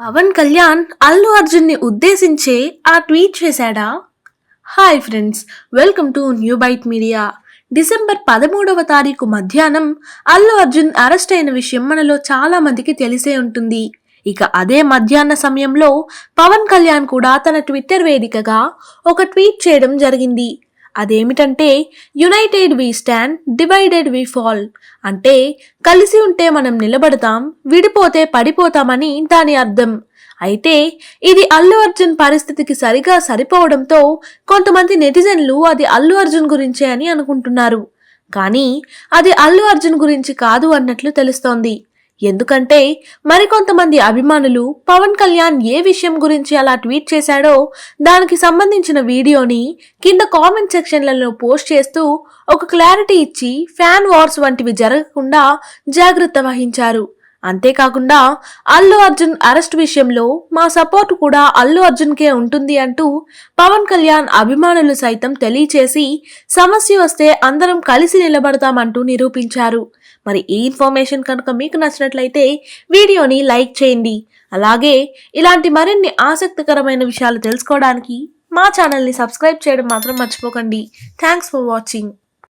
పవన్ కళ్యాణ్ అల్లు అర్జున్ని ఉద్దేశించే ఆ ట్వీట్ చేశాడా? Hi friends welcome to New Byte Media. December పదమూడవ తారీఖు మధ్యాహ్నం అల్లు అర్జున్ అరెస్ట్ అయిన విషయం మనలో చాలా మందికి తెలిసే ఉంటుంది. ఇక అదే మధ్యాహ్న సమయంలో పవన్ కళ్యాణ్ కూడా తన ట్విట్టర్ వేదికగా ఒక ట్వీట్ చేయడం జరిగింది. అదేమిటంటే united we stand divided we fall అంటే కలిసి ఉంటే మనం నిలబడతాం విడిపోతే పడిపోతామని దాని అర్థం. అయితే ఇది అల్లు అర్జున్ పరిస్థితికి సరిగా సరిపోవడంతో కొంతమంది నెటిజన్లు అది అల్లు అర్జున్ గురించే అని అనుకుంటున్నారు. కానీ అది అల్లు అర్జున్ గురించి కాదు అన్నట్లు తెలుస్తోంది. ఎందుకంటే మరికొంతమంది అభిమానులు పవన్ కళ్యాణ్ ఏ విషయం గురించి అలా ట్వీట్ చేశాడో దానికి సంబంధించిన వీడియోని కింద కామెంట్ సెక్షన్లలో పోస్ట్ చేస్తూ ఒక క్లారిటీ ఇచ్చి ఫ్యాన్ వార్స్ వంటివి జరగకుండా జాగ్రత్త వహించారు. అంతేకాకుండా అల్లు అర్జున్ అరెస్ట్ విషయంలో మా సపోర్ట్ కూడా అల్లు అర్జున్కే ఉంటుంది అంటూ పవన్ కళ్యాణ్ అభిమానులు సైతం తెలియచేసి సమస్య వస్తే అందరం కలిసి నిలబడతామంటూ నిరూపించారు. మరి ఈ ఇన్ఫర్మేషన్ కనుక మీకు నచ్చినట్లయితే వీడియోని లైక్ చేయండి. అలాగే ఇలాంటి మరిన్ని ఆసక్తికరమైన విషయాలు తెలుసుకోవడానికి మా ఛానల్ని సబ్స్క్రైబ్ చేయడం మాత్రం మర్చిపోకండి. Thanks for watching.